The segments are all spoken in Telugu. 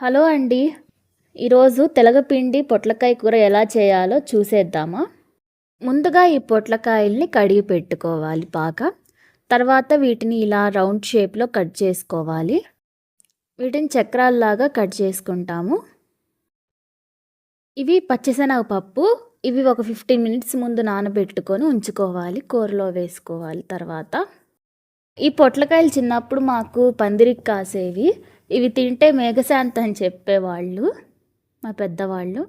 హలో అండి. ఈరోజు తెలగపిండి పొట్లకాయ కూర ఎలా చేయాలో చూసేద్దామా? ముందుగా ఈ పొట్లకాయల్ని కడిగి పెట్టుకోవాలి బాగా. తర్వాత వీటిని ఇలా రౌండ్ షేప్లో కట్ చేసుకోవాలి. వీటిని చక్రాల్లాగా కట్ చేసుకుంటాము. ఇవి పచ్చిశనగపప్పు ఇవి ఒక ఫిఫ్టీన్ మినిట్స్ ముందు నానబెట్టుకొని ఉంచుకోవాలి కూరలో వేసుకోవాలి తర్వాత. ఈ పొట్లకాయలు చిన్నప్పుడు మాకు పందిరికి కాసేవి ఇవి తింటే మేఘశాంతి అని చెప్పేవాళ్ళు మా పెద్దవాళ్ళు.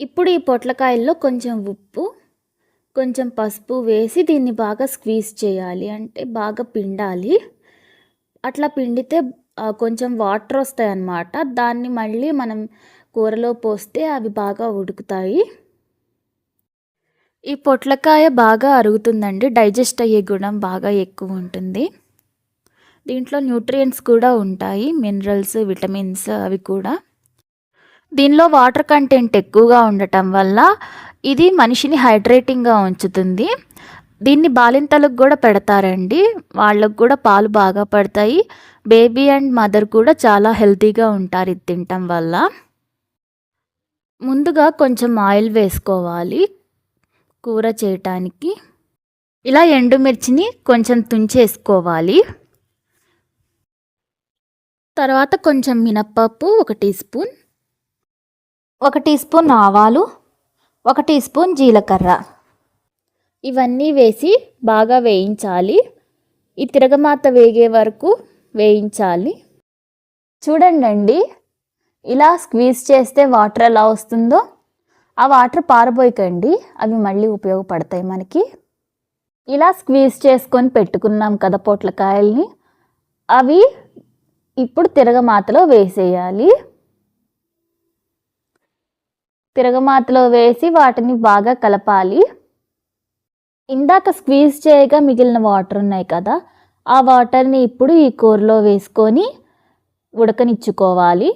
ఇప్పుడు ఈ పొట్లకాయల్లో కొంచెం ఉప్పు కొంచెం పసుపు వేసి దీన్ని బాగా స్క్వీజ్ చేయాలి. అంటే బాగా పిండాలి. అట్లా పిండితే కొంచెం వాటర్ వస్తాయి అన్నమాట దాన్ని మళ్ళీ మనం కూరలో పోస్తే అవి బాగా ఉడుకుతాయి. ఈ పొట్లకాయ బాగా అరుగుతుందండి. డైజెస్ట్ అయ్యే గుణం బాగా ఎక్కువ ఉంటుంది. దీంట్లో న్యూట్రియంట్స్ కూడా ఉంటాయి మినరల్స్ విటమిన్స్ అవి కూడా. దీనిలో వాటర్ కంటెంట్ ఎక్కువగా ఉండటం వల్ల ఇది మనిషిని హైడ్రేటింగ్గా ఉంచుతుంది. దీన్ని బాలింతలకు కూడా పెడతారండి. వాళ్ళకు కూడా పాలు బాగా పడతాయి. బేబీ అండ్ మదర్ కూడా చాలా హెల్తీగా ఉంటారు ఇది తినటం వల్ల. ముందుగా కొంచెం ఆయిల్ వేసుకోవాలి కూర చేయటానికి. ఇలా ఎండుమిర్చిని కొంచెం తుంచేసుకోవాలి. తర్వాత కొంచెం మినప్పప్పు ఒక టీ స్పూన్. ఒక టీ స్పూన్ ఆవాలు ఒక టీ స్పూన్ జీలకర్ర. ఇవన్నీ వేసి బాగా వేయించాలి. ఈ తిరగమాత వేగే వరకు వేయించాలి. చూడండి ఇలా స్క్వీజ్ చేస్తే వాటర్ ఎలా వస్తుందో ఆ వాటర్ పారబోయకండి అవి మళ్ళీ ఉపయోగపడతాయి మనకి. ఇలా స్క్వీజ్ చేసుకొని పెట్టుకున్నాం కదా పొట్లకాయల్ని అవి ఇప్పుడు తిరగమాతలో వేసేయాలి. తిరగమాతలో వేసి వాటిని బాగా కలపాలి. ఇందాక స్క్వీజ్ చేయగా మిగిలిన వాటర్ ఉన్నాయి కదా ఆ వాటర్ని ఇప్పుడు ఈ కూరలో వేసుకొని ఉడకనిచ్చుకోవాలి.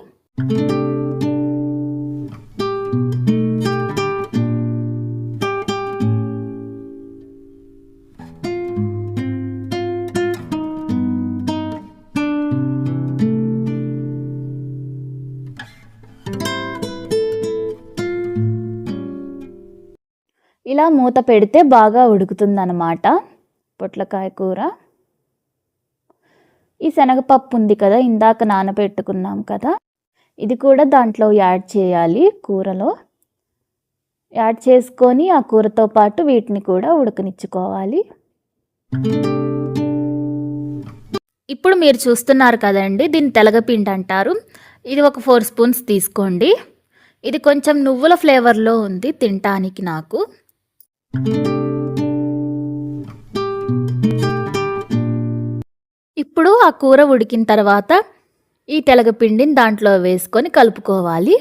ఇలా మూత పెడితే బాగా ఉడుకుతుందన్నమాట. పొట్లకాయ కూర. ఈ శనగపప్పు ఉంది కదా ఇందాక నానబెట్టుకున్నాం కదా. ఇది కూడా దాంట్లో యాడ్ చేయాలి కూరలో. యాడ్ చేసుకొని ఆ కూరతో పాటు వీటిని కూడా ఉడకనిచ్చుకోవాలి. ఇప్పుడు మీరు చూస్తున్నారు కదండి దీన్ని తెలగపిండి అంటారు. ఇది ఒక ఫోర్ స్పూన్స్ తీసుకోండి. ఇది కొంచెం నువ్వుల ఫ్లేవర్లో ఉంది తినటానికి నాకు. ఇప్పుడు ఆ కూర ఉడికిన తర్వాత ఈ తెలగపిండిని దాంట్లో వేసుకొని కలుపుకోవాలి.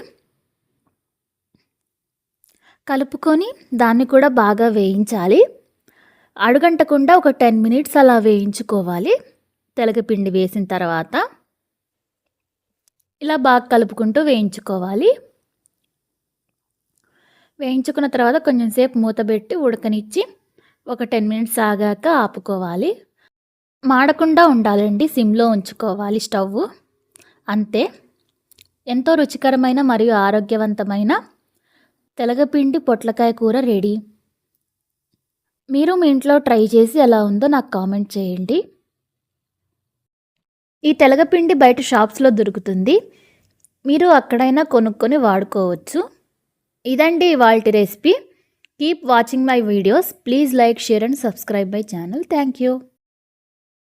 కలుపుకొని దాన్ని కూడా బాగా వేయించాలి. అడుగంటకుండా ఒక టెన్ మినిట్స్ అలా వేయించుకోవాలి. తెలగపిండి వేసిన తర్వాత ఇలా బాగా కలుపుకుంటూ వేయించుకోవాలి. వేయించుకున్న తర్వాత కొంచెం సేపు మూతబెట్టి ఉడకనిచ్చి ఒక టెన్ మినిట్స్ ఆగాక ఆపుకోవాలి. మాడకుండా ఉండాలండి సిమ్లో ఉంచుకోవాలి స్టవ్. అంతే. ఎంతో రుచికరమైన మరియు ఆరోగ్యవంతమైన తెలగపిండి పొట్లకాయ కూర రెడీ. మీరు మీ ఇంట్లో ట్రై చేసి ఎలా ఉందో నాకు కామెంట్ చేయండి. ఈ తెలగపిండి బయట షాప్స్లో దొరుకుతుంది. మీరు అక్కడైనా కొనుక్కొని వాడుకోవచ్చు. ఇదండి ఇవాళ recipe. Keep watching my videos. Please like share and subscribe my channel. Thank you.